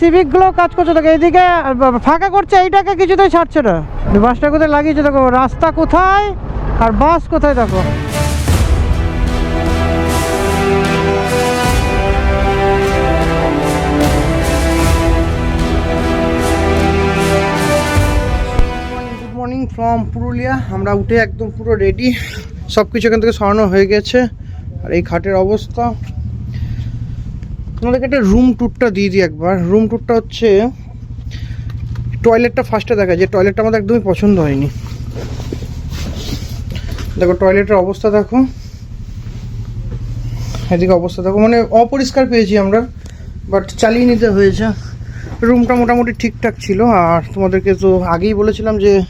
সিভিকগুলো কাজ করছে দেখো এইদিকে ফাঁকা করছে, এইটাকে কিছুতেই ছাড়ছে না। বাসটা কোথায় লাগিয়েছে দেখো, রাস্তা কোথায় আর বাস কোথায় দেখো? মর্নিং ফ্রম পুরুলিয়া আমরা উঠে একদম পুরো রেডি সব কিছু এখান থেকে সরানো হয়ে গেছে। আর এই খাটের অবস্থা। তোমাদেরকে একটা রুম ট্যুরটা দিয়ে দিই একবার। রুম ট্যুরটা হচ্ছে টয়লেটটা ফার্স্টে দেখা যে টয়লেটটা আমাদের একদমই পছন্দ হয়নি। দেখো টয়লেটের অবস্থা দেখো। এদিকে অবস্থা দেখো। মানে অপরিষ্কার পেয়েছি আমরা বাট চালিয়ে নিতে হয়েছে। রুমটা মোটামুটি ঠিকঠাক ছিল। আর তোমাদেরকে তো আগেই বলেছিলাম যে,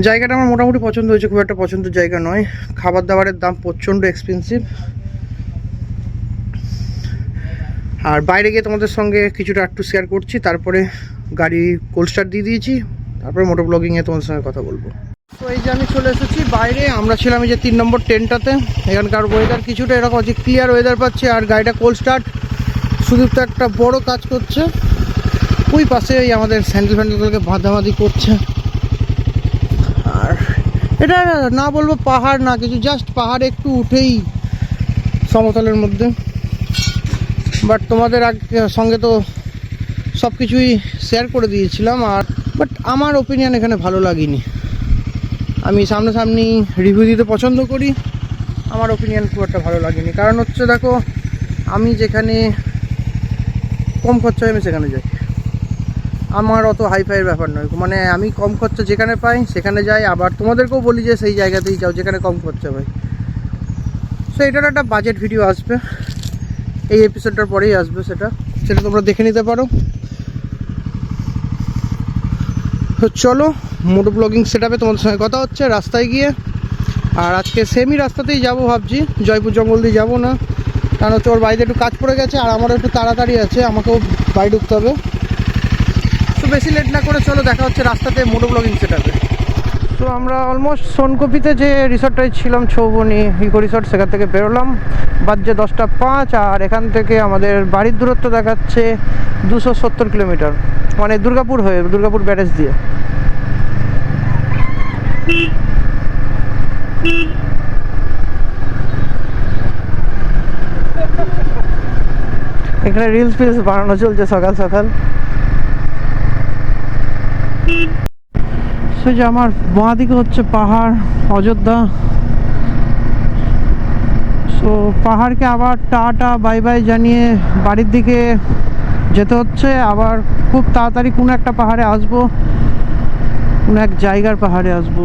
জায়গাটা আমার মোটামুটি পছন্দ হয়েছে। খুব একটা পছন্দের জায়গা নয়। খাবার দাবারের দাম প্রচণ্ড এক্সপেন্সিভ আর বাইরে গিয়ে তোমাদের সঙ্গে কিছুটা একটু শেয়ার করছি। তারপরে গাড়ি কোল্ড স্টার্ট দিয়ে দিয়েছি। তারপরে মোটো ব্লগিংয়ে তোমাদের সঙ্গে কথা বলব। তো এই যে আমি চলে এসেছি বাইরে। আমরা ছিলাম এই যে তিন নম্বর টেনটাতে এখানকার ওয়েদার কিছুটা এরকম আছে ক্লিয়ার ওয়েদার পাচ্ছে আর গাড়িটা কোল্ড স্টার্ট শুধু তো একটা বড় কাজ করছে। ওই পাশে এই আমাদের স্যান্ডেল ফ্যান্ডেলগুলোকে বাঁধাবাঁধি করছে। আর এটা না বলব পাহাড় না কিছু জাস্ট পাহাড় একটু উঠেই সমতলের মধ্যে। বাট তোমাদের সঙ্গে তো সব কিছুই শেয়ার করে দিয়েছিলাম আর বাট আমার ওপিনিয়ন এখানে ভালো লাগেনি। আমি সামনাসামনি রিভিউ দিতে পছন্দ করি, আমার ওপিনিয়ন খুব একটা ভালো লাগেনি। কারণ হচ্ছে দেখো, আমি যেখানে কম খরচায় আমি সেখানে যাই। আমার অত হাইফাইয়ের ব্যাপার নয়। মানে আমি কম খরচা যেখানে পাই, সেখানে যাই। আবার তোমাদেরকেও বলি যে, সেই জায়গাতেই যাও যেখানে কম খরচা পাই সো এটার একটা বাজেট ভিডিও আসবে। এই এপিসোডটার পরেই আসবে সেটা। সেটা তোমরা দেখে নিতে পারো। তো চলো, মোটো ব্লগিং সেট আপে তোমাদের সঙ্গে কথা হচ্ছে, রাস্তায় গিয়ে। আর আজকে সেমি রাস্তাতেই যাব ভাবছি, জয়পুর জঙ্গল দিয়ে যাব না। কারণ হচ্ছে ওর বাড়িতে একটু কাজ পড়ে গেছে, আর আমারও একটু তাড়াতাড়ি আছে, আমাকেও বাড়ি ঢুকতে হবে। তো বেশি লেট না করে চলো, দেখা হচ্ছে রাস্তাতে মোটো ব্লগিং সেট আপে তো আমরা অলমোস্ট সোনকপিতে যে রিসর্টটায় ছিলাম, ছৌবনি ইকো রিসর্ট সেখান থেকে বেরোলাম। বাজছে দশটা পাঁচ আর এখান থেকে আমাদের বাড়ির দূরত্ব দেখাচ্ছে দুশো সত্তর কিলোমিটার। মানে দুর্গাপুর হয়ে, দুর্গাপুর ব্যারেজ দিয়ে। এখানে রিলস ফিলস বানানো চলছে সকাল সকাল। সে যে আমার বাঁ দিকে হচ্ছে পাহাড় অযোধ্যা। সো পাহাড়কে আবার টাটা বাই বাই জানিয়ে বাড়ির দিকে যেতে হচ্ছে। আবার খুব তাড়াতাড়ি কোনো একটা পাহাড়ে আসব কোনো এক জায়গার পাহাড়ে আসব।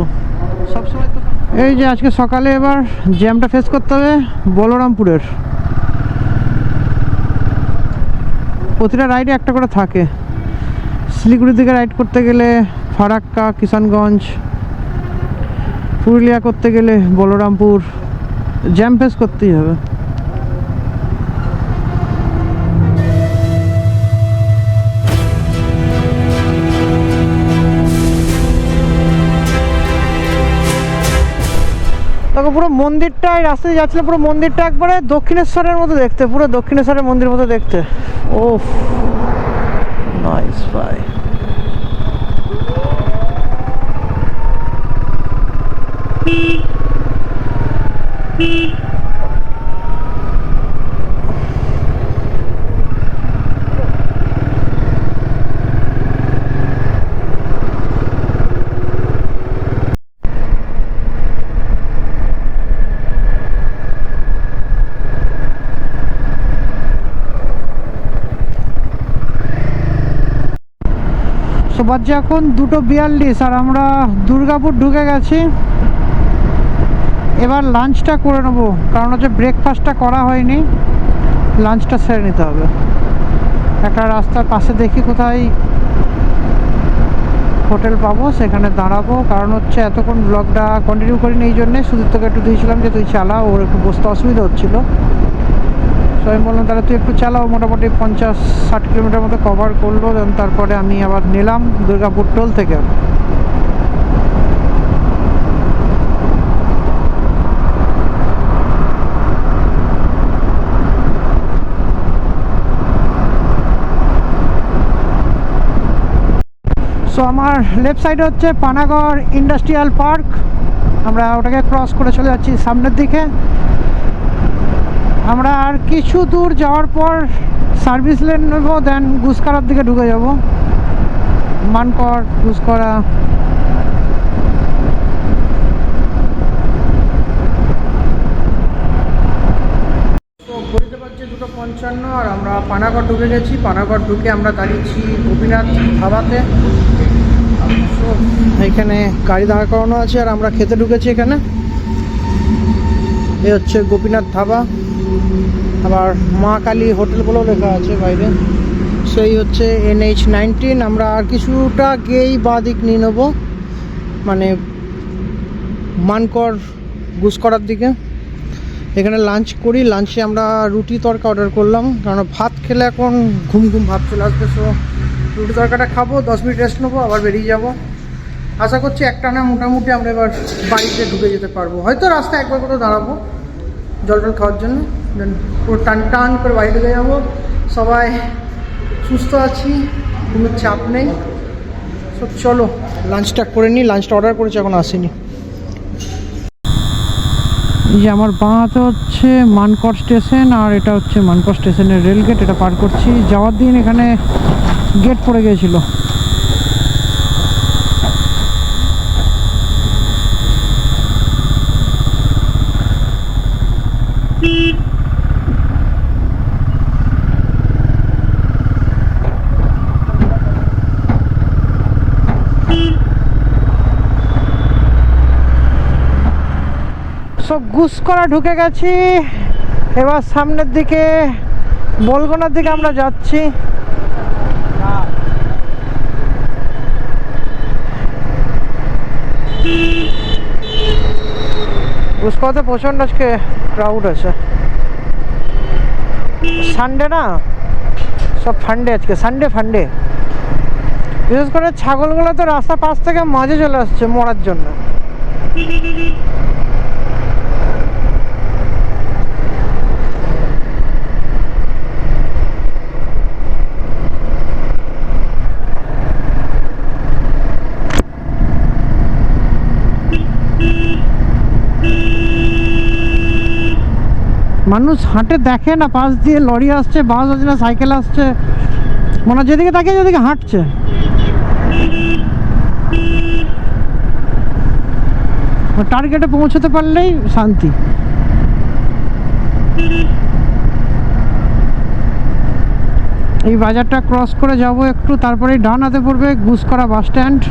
সবসময় তো এই যে আজকে সকালে এবার জ্যামটা ফেস করতে হবে বলরামপুরের। প্রতিটা রাইডে একটা করে থাকে। শিলিগুড়ির দিকে রাইড করতে গেলে ফারাক্কা, কিষানগঞ্জ, পুরুলিয়া করতে গেলে বলরামপুর জ্যাম ফেস করতেই হবে। দেখো পুরো মন্দিরটা এই রাস্তায় যাচ্ছিল, পুরো মন্দিরটা একবারে দক্ষিণেশ্বরের মতো দেখতে, পুরো দক্ষিণেশ্বরের মন্দির মতো দেখতে। ও নাইস ভাই তো বাজছে এখন দুটো বিয়াল্লিশ, আর আমরা দুর্গাপুর ঢুকে গেছি। এবার লাঞ্চটা করে নেব, কারণ হচ্ছে ব্রেকফাস্টটা করা হয়নি। লাঞ্চটা সেরে নিতে হবে। একটা রাস্তার পাশে দেখি কোথায় হোটেল পাবো, সেখানে দাঁড়াবো। কারণ হচ্ছে এতক্ষণ ব্লগটা কন্টিনিউ করিনি, এই জন্যে সুদীপ্তকে একটু দিয়েছিলাম যে তুই চালা, ওর একটু বসতে অসুবিধা হচ্ছিল। সো আমি বললাম, তাহলে তুই একটু চালাও, মোটামুটি পঞ্চাশ, ষাট কিলোমিটার মতো কভার করল দেন তারপরে আমি আবার নিলাম দুর্গাপুর টোল থেকে। সো আমার লেফট সাইডে হচ্ছে পানাগড় ইন্ডাস্ট্রিয়াল পার্ক আমরা ওটাকে ক্রস করে চলে যাচ্ছি সামনের দিকে। আমরা আর কিছু দূর যাওয়ার পর সার্ভিস লেন নেব দেন গুসকারার দিকে ঢুকে যাব। মানকর গুসকরা দুটো পঞ্চান্ন, আর আমরা পানাগড় ঢুকে গেছি। পানাগড় ঢুকে আমরা দাঁড়িয়েছি গোপীনাথ ধাবাতে। এখানে গাড়ি দাঁড় করানো আছে, আর আমরা খেতে ঢুকেছি এখানে। এ হচ্ছে গোপীনাথ ধাবা। আবার মা কালী হোটেল বলেও লেখা আছে বাইরে। সেই হচ্ছে এনএইচ নাইনটিন, আমরা আর কিছুটা গিয়েই বাঁ দিক নিয়ে নেব। মানে মানকর গুসকরার দিকে। এখানে লাঞ্চ করি লাঞ্চে আমরা রুটি তরকা অর্ডার করলাম। কারণ ভাত খেলে এখন ঘুম ঘুম ভাত চলে আসবে সো রুটি তরকাটা খাব, দশ মিনিট রেস্ট নেব, আবার বেরিয়ে যাব। আশা করছি একটা না মোটামুটি আমরা এবার বাড়িতে ঢুকে যেতে পারব। হয়তো রাস্তায় একবার কোথাও দাঁড়াবো জল টল খাওয়ার জন্য। পুরো টান টান করে বাড়ি ঢুকে যাব। সবাই সুস্থ আছি, কোনো চাপ নেই। সো চলো লাঞ্চটা করে নিই লাঞ্চটা অর্ডার করেছি, এখন আসেনি। এই যে আমার বাঁ হচ্ছে মানকর স্টেশন, আর এটা হচ্ছে মানকর স্টেশনের রেল গেট, এটা পার করছি। যাওয়ার দিন এখানে গেট পড়ে গিয়েছিল। সব গুস করা ঢুকে গেছি। এবার সামনের দিকে, বলগোনার দিকে আমরা যাচ্ছি। গুসকরাতে প্রচণ্ড আজকে ক্রাউড আছে। সানডে না? সব ফান্ডে আজকে সানডে ফান্ডে বিশেষ করে ছাগলগুলো তো রাস্তা পাশ থেকে মাঝে চলে আসছে মরার জন্য। মানুষ হাঁটে দেখে না, পাশ দিয়ে লরি আসছে, বাস আসছে না, সাইকেল আসছে। মনে যেদিকে তাকিয়ে যেদিকে হাঁটছে। টার্গেটে পৌঁছতে পারলেই শান্তি। এই বাজারটা ক্রস করে যাব একটু তারপরে ডান হাতে পড়বে গুসকরা বাস স্ট্যান্ড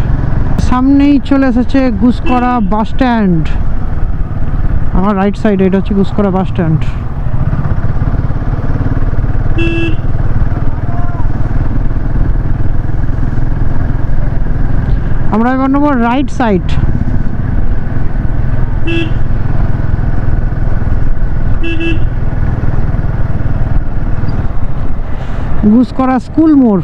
সামনেই চলে এসেছে গুসকরা বাস স্ট্যান্ড আমার রাইট সাইডে এটা হচ্ছে গুসকরা বাস স্ট্যান্ড আমরা এবার নেব রাইট সাইড গুসকরা স্কুল মোড়।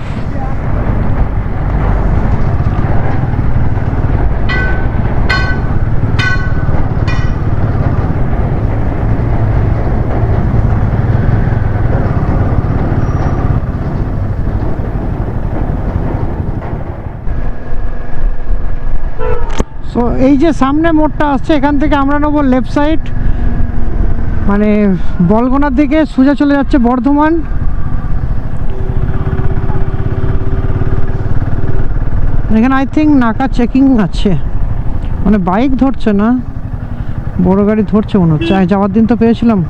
সো এই যে সামনে মোড়টা আসছে, এখান থেকে আমরা নেব লেফট সাইড মানে বলগোনার দিকে সোজা চলে যাচ্ছে বর্ধমান। এখানে আই থিঙ্ক নাকা চেকিং আছে। মানে বাইক ধরছে না, বড় গাড়ি ধরছে মনে হচ্ছে। যাওয়ার দিন তো পেয়েছিলাম।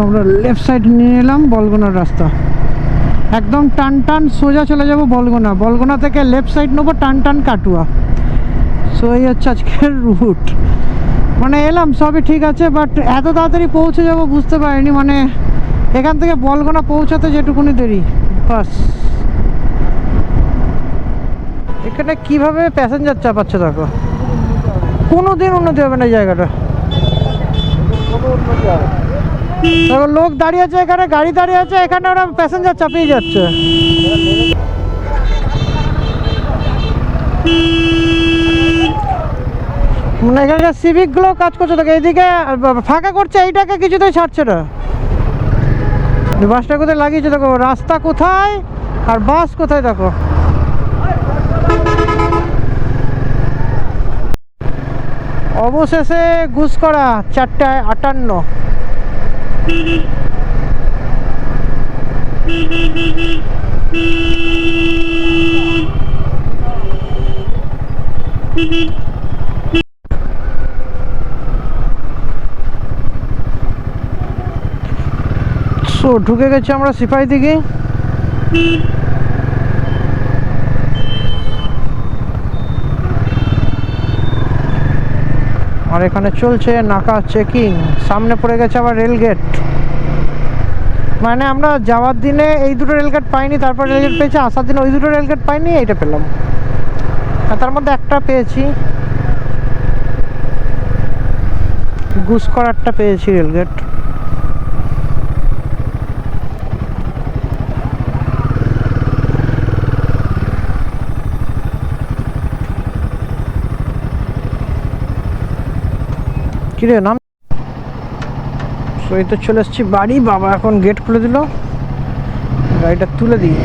আমরা লেফট সাইড নিয়ে নিলাম বলগোনার রাস্তা। একদম টান টান সোজা চলে যাব বলগোনা। বলগোনা থেকে লেফট সাইড নেব টান টান কাটুয়া। সো এই হচ্ছে আজকের রুট মানে এলাম, সবই ঠিক আছে বাট এত তাড়াতাড়ি পৌঁছে যাব বুঝতে পারিনি। মানে এখান থেকে বলগোনা পৌঁছাতে যেটুকুনি দেরি, বাস। এখানে কীভাবে প্যাসেঞ্জার চাপাচ্ছে দেখো? কোনো দিন উন্নতি হবে না জায়গাটা। দেখো লোক দাঁড়িয়ে আছে এখানে, গাড়ি দাঁড়িয়ে আছে, এখানে ওরা প্যাসেঞ্জার চাপিয়ে যাচ্ছে। মানে এখানকার সিভিকগুলো কাজ করছে, দেখো এইদিকে ফাঁকা করছে, এইটাকে কিছুতেই ছাড়ছে না। বাসটা কোথায় লাগিয়েছে, দেখো, রাস্তা কোথায়, আর বাস কোথায়, দেখো। অবশেষে ঘুষকরা চারটায় আটান্ন। সো ঢুকে গেছি আমরা সিপাহি দিকে। এখানে চলছে নাকা চেকিং। সামনে পড়ে গেছে আবার রেলগেট মানে আমরা যাওয়ার দিনে এই দুটো রেলগেট পাইনি, তারপর রেলগেট পেয়েছি, আসার দিনে ওই দুটো রেলগেট পাইনি, এইটা পেলাম। তার মধ্যে একটা পেয়েছি। গুসকরারটা পেয়েছি রেলগেট কিরে নাম? সই তো চলে এসেছি বাড়ি। বাবা এখন গেট খুলে দিল। গাড়িটা তুলে দিই।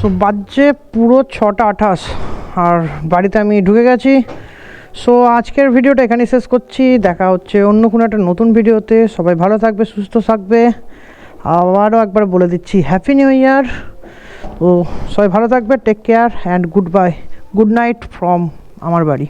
সো বাজছে পুরো ছটা আঠাশ, আর বাড়িতে আমি ঢুকে গেছি। সো আজকের ভিডিওটা এখানেই শেষ করছি। দেখা হচ্ছে অন্য কোনো একটা নতুন ভিডিওতে। সবাই ভালো থাকবে, সুস্থ থাকবে। আবারও একবার বলে দিচ্ছি হ্যাপি নিউ ইয়ার তো সবাই ভালো থাকবে take care and good bye good night from আমার বাড়ি।